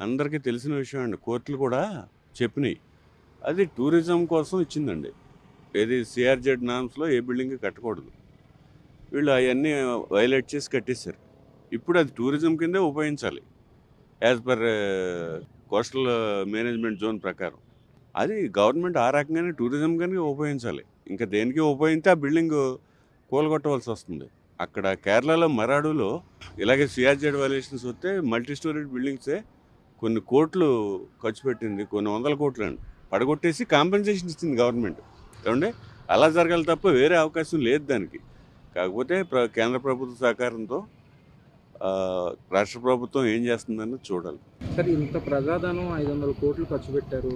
అందరికీ తెలిసిన విషయం అండి. కోర్టులు కూడా చెప్పినాయి. అది టూరిజం కోసం ఇచ్చిందండి. ఏది సిఆర్జెడ్ నామ్స్లో ఏ బిల్డింగ్ కట్టకూడదు. వీళ్ళు అవన్నీ వైలేట్ చేసి కట్టేశారు. ఇప్పుడు అది టూరిజం కిందే ఉపయోగించాలి. As per coastal management zone ప్రకారం. అది గవర్నమెంట్ ఆ రకంగానే టూరిజం కనుక ఉపయోగించాలి. ఇంకా దేనికి ఉపయోగిస్తే ఆ బిల్డింగ్ కూలగొట్టవలసి వస్తుంది. అక్కడ కేరళలో మరాడులో ఇలాగే సిఆర్జెడ్ వైలేషన్స్ వస్తే మల్టీ స్టోరీ బిల్డింగ్సే కొన్ని కోట్లు ఖర్చు పెట్టింది కొన్ని వందల కోట్లు అండి. పడగొట్టేసి కాంపెన్సేషన్ ఇచ్చింది గవర్నమెంట్ ఏమంటే అలా జరగాలి తప్ప వేరే అవకాశం లేదు దానికి. కాకపోతే ప్ర కేంద్ర ప్రభుత్వ సహకారంతో రాష్ట్ర ప్రభుత్వం ఏం చేస్తుందని చూడాలి. సార్ ఇంత ప్రజాధనం ఐదు వందల కోట్లు ఖర్చు పెట్టారు.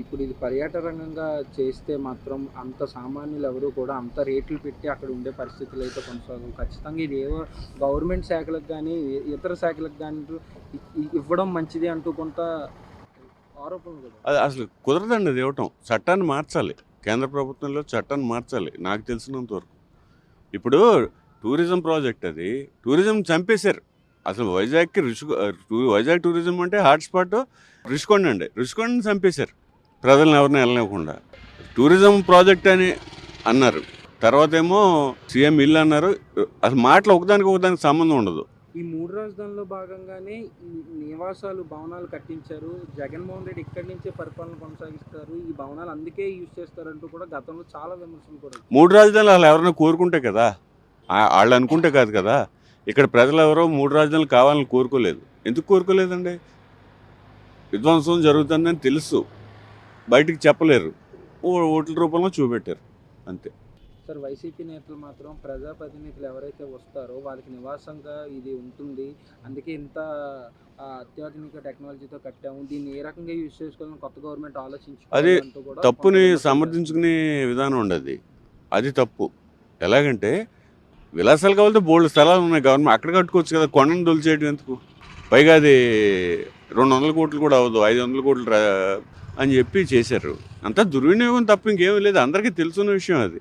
ఇప్పుడు ఇది పర్యాటక రంగంగా చేస్తే మాత్రం అంత సామాన్యులు ఎవరు కూడా అంత రేట్లు పెట్టి అక్కడ ఉండే పరిస్థితులు అయితే కొనసాగవు. ఖచ్చితంగా ఇది ఏవో గవర్నమెంట్ శాఖలకు కానీ ఇతర శాఖలకు కానీ ఇవ్వడం మంచిది అంటూ కొంత ఆరోపణలు అసలు కుదరదండి అది ఇవ్వటం. చట్టాన్ని మార్చాలి. కేంద్ర ప్రభుత్వంలో చట్టాన్ని మార్చాలి. నాకు తెలిసినంత వరకు. ఇప్పుడు టూరిజం ప్రాజెక్ట్ అది టూరిజం చంపేశారు. అసలు వైజాగ్కి రుషి వైజాగ్ టూరిజం అంటే హాట్స్పాట్ రుషికొండ అండి రుషికొండని చంపేశారు. ప్రజలను ఎవరిని వెళ్ళనివ్వకుండా. టూరిజం ప్రాజెక్ట్ అని అన్నారు. తర్వాత ఏమో సీఎం ఇల్లు అన్నారు. అసలు మాటలు ఒకదానికి ఒకదానికి సంబంధం ఉండదు. ఈ మూడు రాజధానుల్లో భాగంగానే ఈ నివాసాలు భవనాలు కట్టించారు. జగన్మోహన్ రెడ్డి ఇక్కడి నుంచే పరిపాలన కొనసాగిస్తారు. ఈ భవనాలు అందుకే యూజ్ చేస్తారంటూ కూడా గతంలో చాలా విమర్శలు కూడా. మూడు రాజధానులు వాళ్ళు ఎవరైనా కోరుకుంటే కదా? వాళ్ళు అనుకుంటే కాదు కదా? ఇక్కడ ప్రజలు ఎవరో మూడు రాజధానులు కావాలని కోరుకోలేదు. ఎందుకు కోరుకోలేదండి? విధ్వంసం జరుగుతుందని తెలుసు. బయటికి చెప్పలేరు. ఓ- ఓట్ల రూపంలో చూపెట్టారు. అంతే. సార్ వైసీపీ నేతలు మాత్రం ప్రజాప్రతినిధులు ఎవరైతే వస్తారో వాళ్ళకి నివాసంగా ఇది ఉంటుంది. అందుకే ఇంత అత్యాధునిక టెక్నాలజీతో కట్టాము. దీన్ని ఏ రకంగా యూజ్ చేసుకోవాలని కొత్త గవర్నమెంట్ ఆలోచించి అది తప్పుని సమర్థించుకునే విధానం ఉండదు. అది తప్పు. ఎలాగంటే విలాసాలు కావాలంటే బోల్డ్ స్థలాలు ఉన్నాయి. గవర్నమెంట్ అక్కడ కట్టుకోవచ్చు కదా. కొండను దొలిచేయడం ఎందుకు? పైగా అది రెండు వందల కోట్లు కూడా అవ్వదు. ఐదు వందల కోట్లు అని చెప్పి చేశారు. అంతా దుర్వినియోగం తప్ప ఇంకేమీ లేదు. అందరికీ తెలుసున్న విషయం అది.